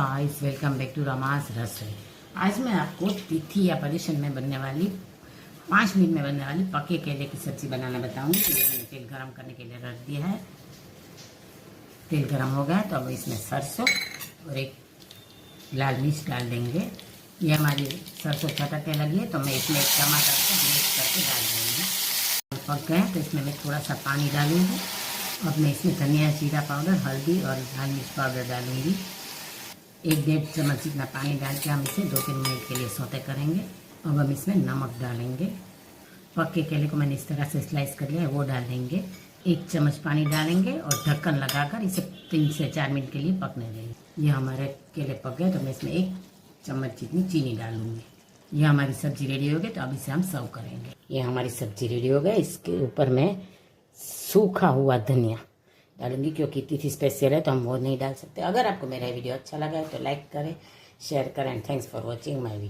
Guys welcome back to Rama's Rasoi आज मैं आपको तिथि या पोजिशन में बनने वाली, पाँच मिनट में बनने वाली पके केले की सब्ज़ी बनाना बताऊँगी। तो मैंने तेल गरम करने के लिए रख दिया है। तेल गरम हो गया तो अब इसमें सरसों और एक लाल मिर्च डाल देंगे। ये हमारी सरसों चटकने लगी है तो मैं इसमें एक टमाटर को मिक्स करके डाल दूँगी। पक गए तो इसमें मैं थोड़ा सा पानी डालूँगी। और मैं इसमें धनिया, जीरा पाउडर, हल्दी और लाल मिर्च पाउडर डालूँगी। एक डेढ़ चम्मच जितना पानी डाल के हम इसे दो तीन मिनट के लिए सोते करेंगे अब हम इसमें नमक डालेंगे। पक्के केले को मैंने इस तरह से स्लाइस कर लिया है, वो डाल देंगे एक चम्मच पानी डालेंगे और ढक्कन लगाकर इसे तीन से चार मिनट के लिए पकने देंगे। ये हमारे केले पक गए तो मैं इसमें एक चम्मच जितनी चीनी डालूँगी। ये हमारी सब्ज़ी रेडी हो गई तो अब इसे हम सर्व करेंगे। ये हमारी सब्ज़ी रेडी हो गई, इसके ऊपर मैं सूखा हुआ धनिया डालूँगी, क्योंकि तिथि स्पेशल है तो हम वो नहीं डाल सकते। अगर आपको मेरा वीडियो अच्छा लगा है तो लाइक करें शेयर करें thanks for watching my video